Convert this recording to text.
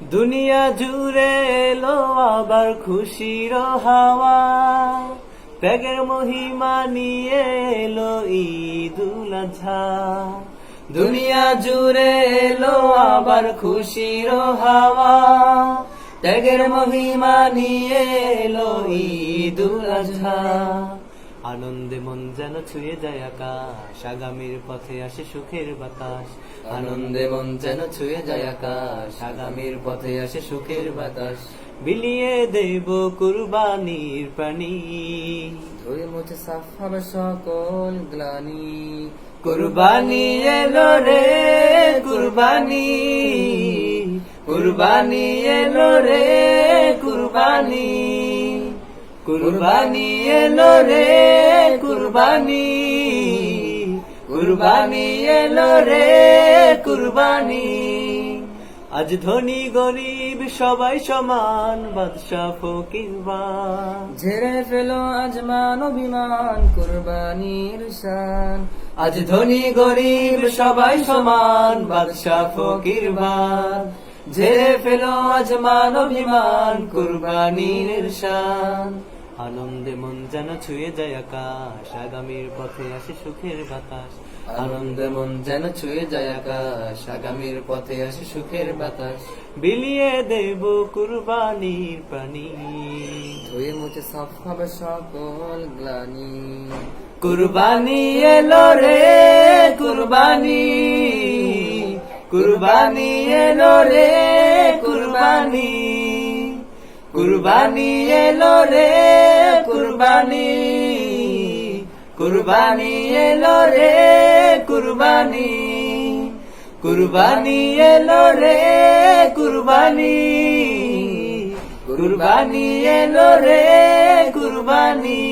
দুনিয়া জুড়ে এলো আবার খুশির হাওয়া। ত্যাগের মহিমা নিয়ে এলো ঈদুল আজহা দুনিয়া জুড়ে এলো আবার খুশির হাওয়া। ত্যাগের মহিমা নিয়ে এলো ঈদুল আজহা আনন্দে মন যেন ছুঁয়ে যায় আকাশ আগামীর পথে আসে সুখের বাতাস। আনন্দে মন যেন ছুঁয়ে যায় আকাশ আগামীর পথে আসে সুখের বাতাস। বিলিয়ে দেব কুরবানির প্রাণী ধুয়ে মুছে সাফ হবে সকল গ্লানি। কুরবানি এলো রে কুরবানি। কুরবানি এলো রে কুরবানি। কুরবানি এলো রে কুরবানি। কুরবানি এলো রে কুরবানি। আজ ধনী গরিব সবাই সমান বাদশা ফকিরবান ঝেড়ে ফেলো আজ মান অভিমান কুরবানির শান। আজ ধনী গরিব সবাই সমান বাদশা ফকিরবান ঝেড়ে ফেলো আজ মান অভিমান কুরবানির শান। আনন্দে মন যেন ছুঁয়ে যায় আকাশ আগামীর পথে আসে সুখের বাতাস। আনন্দে মন যেন ছুঁয়ে যায় আকাশ আগামীর পথে আসে সুখের বাতাস। বিলিয়ে দেব কুরবানির প্রাণী ধুয়ে মুছে সাফ হবে সকল গ্লানি। কুরবানি এলো রে কুরবানি। কুরবানি এলো রে কুরবানি। কুরবানি এলো রে কুরবানি কুরবানি এলো রে কুরবানি কুরবানি এলো রে কুরবানি কুরবানি এলো রে কুরবানি।